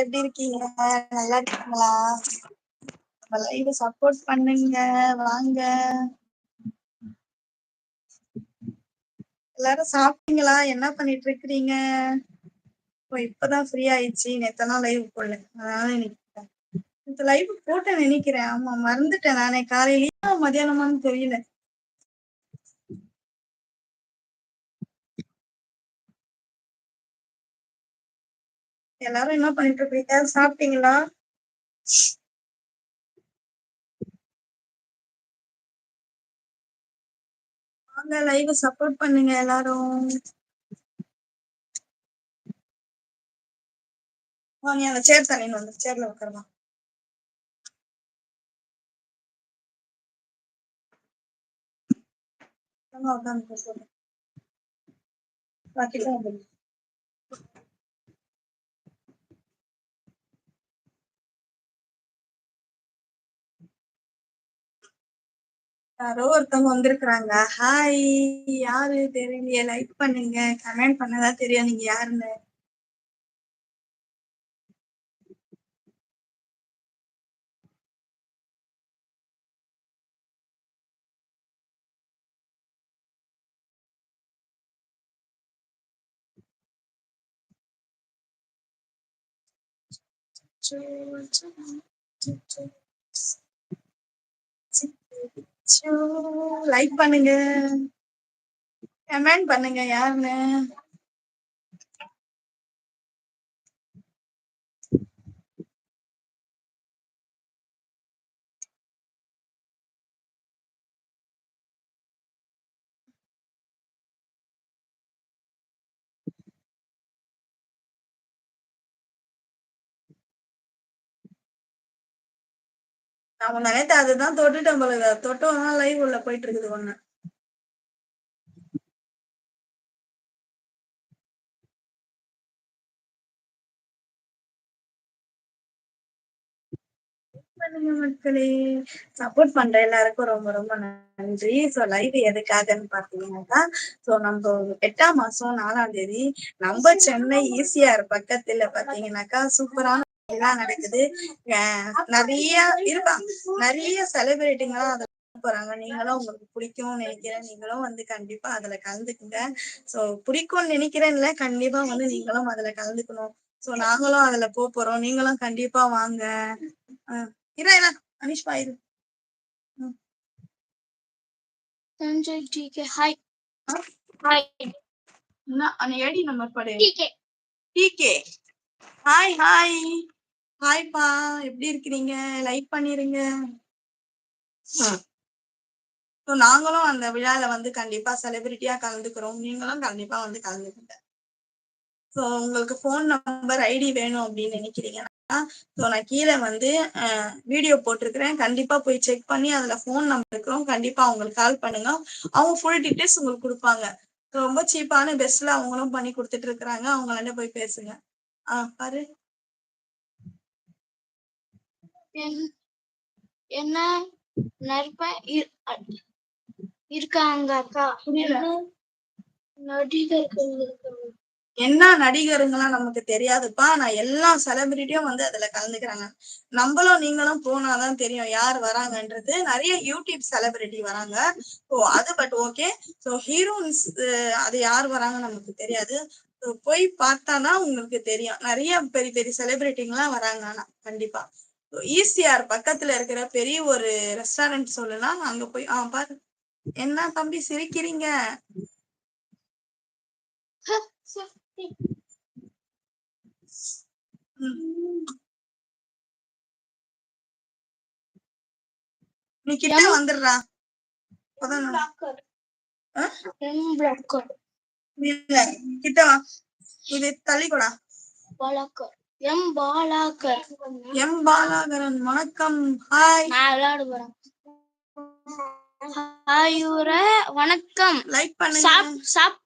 எப்படி இருக்கீங்க? நல்லா இருக்கீங்களா? லைவ் சப்போர்ட் பண்ணுங்க வாங்க. எல்லாரும் சாப்பிட்டீங்களா? என்ன பண்ணிட்டு இருக்கிறீங்க? ஓ இப்பதான் ஃப்ரீ ஆயிடுச்சு. நேத்தெல்லாம் லைவ் போடல. அதனால நினைக்கிறேன் இந்த லைவ் போட்டேன் நினைக்கிறேன். ஆமா மறந்துட்டேன் நானே. காலையிலயும் மதியானமான்னு தெரியல. எல்லாரும் என்ன பண்ணிட்டு இருக்கீங்க சாப்பிட்டீங்களா? வாங்க லைவ் சப்போர்ட் பண்ணுங்க எல்லாரும். வாங்க அந்த சேர் தண்ணின்னு வந்து சேர்ல உட்காரலாம் உட்காந்து சொல்றேன் யாரோ ஒருத்தவங்க வந்திருக்கிறாங்க. ஹாய் யாரு? தெரியலையே. லைக் பண்ணுங்க. கமெண்ட் பண்ணதான் தெரியும். நீங்க யாருன்னு. லைக் பண்ணுங்க. கமெண்ட் பண்ணுங்க யாருன்னு. நம்ம நினைத்த அதுதான் தொட்டுட்டோம் போல தொட்டோம் லைவ் உள்ள போயிட்டு இருக்குது ஒண்ணு பண்ணுங்க மக்களே. சப்போர்ட் பண்ற எல்லாருக்கும் ரொம்ப ரொம்ப நன்றி. சோ லைவ் எதுக்காகன்னு பாத்தீங்கன்னாக்கா சோ நம்ம எட்டாம் மாசம் நாலாம் தேதி நம்ம சென்னை ஈசிஆர் பக்கத்துல பாத்தீங்கன்னாக்கா சூப்பரான எல்லாம் நடக்குது. நிறைய இருப்பாங்க நிறைய செலிபிரிட்டிங்கெல்லாம் அதுல போறாங்க. நீங்களும் உங்களுக்கு பிடிக்கும்னு நினைக்கிறேன். நீங்களும் வந்து கண்டிப்பா அதுல கலந்துக்குங்க. சோ பிடிக்கும்னு நினைக்கிறேன்ல கண்டிப்பா வந்து நீங்களும் அதுல கலந்துக்கணும். சோ நாங்களும் அதுல போறோம். நீங்களும் கண்டிப்பா வாங்க. இரா இரா. அனிஷ்பா இரு. சஞ்சய் டிகே ஹாய் ஹாய் என்ன? அனி ஐடி நம்பர் படு. டிகே டிகே ஹாய் ஹாய் ஹாய்ப்பா எப்படி இருக்கிறீங்க? லைக் பண்ணிருங்க. ஸோ நாங்களும் அந்த விழால வந்து கண்டிப்பா செலிபிரிட்டியா கலந்துக்கிறோம். நீங்களும் கண்டிப்பா வந்து கலந்துக்குங்க. ஸோ உங்களுக்கு ஃபோன் நம்பர் ஐடி வேணும் அப்படின்னு நினைக்கிறீங்கன்னா ஸோ நான் கீழே வந்து வீடியோ போட்டிருக்கிறேன். கண்டிப்பா போய் செக் பண்ணி அதுல ஃபோன் நம்பர் இருக்கிறோம் கண்டிப்பா அவங்களுக்கு கால் பண்ணுங்க. அவங்க ஃபுல் டீட்டெயில்ஸ் உங்களுக்கு கொடுப்பாங்க. ரொம்ப சீப்பான பெஸ்ட்ல அவங்களும் பண்ணி கொடுத்துட்டு இருக்கிறாங்க. அவங்களாண்ட போய் பேசுங்க. ஆ பாரு. என்ன நற்ப இருக்காங்க அக்கா. நடிகர்கள்? என்ன நடிகருங்கெல்லாம் நமக்கு தெரியாதுப்பா. நான் எல்லா செலிபிரிட்டியும் வந்து அதுல கலந்துக்கிறாங்க. நம்மளும் நீங்களும் போனாதான் தெரியும் யார் வராங்கன்றது. நிறைய யூடியூப் செலிபிரிட்டி வராங்க. ஸோ அது பட் ஓகே ஸோ ஹீரோயின்ஸ் அது யார் வராங்க நமக்கு தெரியாது. போய் பார்த்தாதான் உங்களுக்கு தெரியும். நிறைய பெரிய பெரிய செலிபிரிட்டிங்கெல்லாம் வராங்க ஆனா கண்டிப்பா. ஈசிஆர் பக்கத்துல இருக்கிற பெரிய ஒரு ரெஸ்டாரண்ட் சொல்லலாம் அங்க போய் ஆ பாரு. என்ன தம்பி சிரிக்கிறீங்க. நீ கிட்ட வந்துடுறா. கிட்ட வா. இது தள்ளிக்கூடா எம் பாலாக்கர் எம் பாலாகரன் வணக்கம். ஹாய் நான் விளையாட போறேன். ஹாயூர வணக்கம். லைக் சாப் பண்ணுங்க சாப்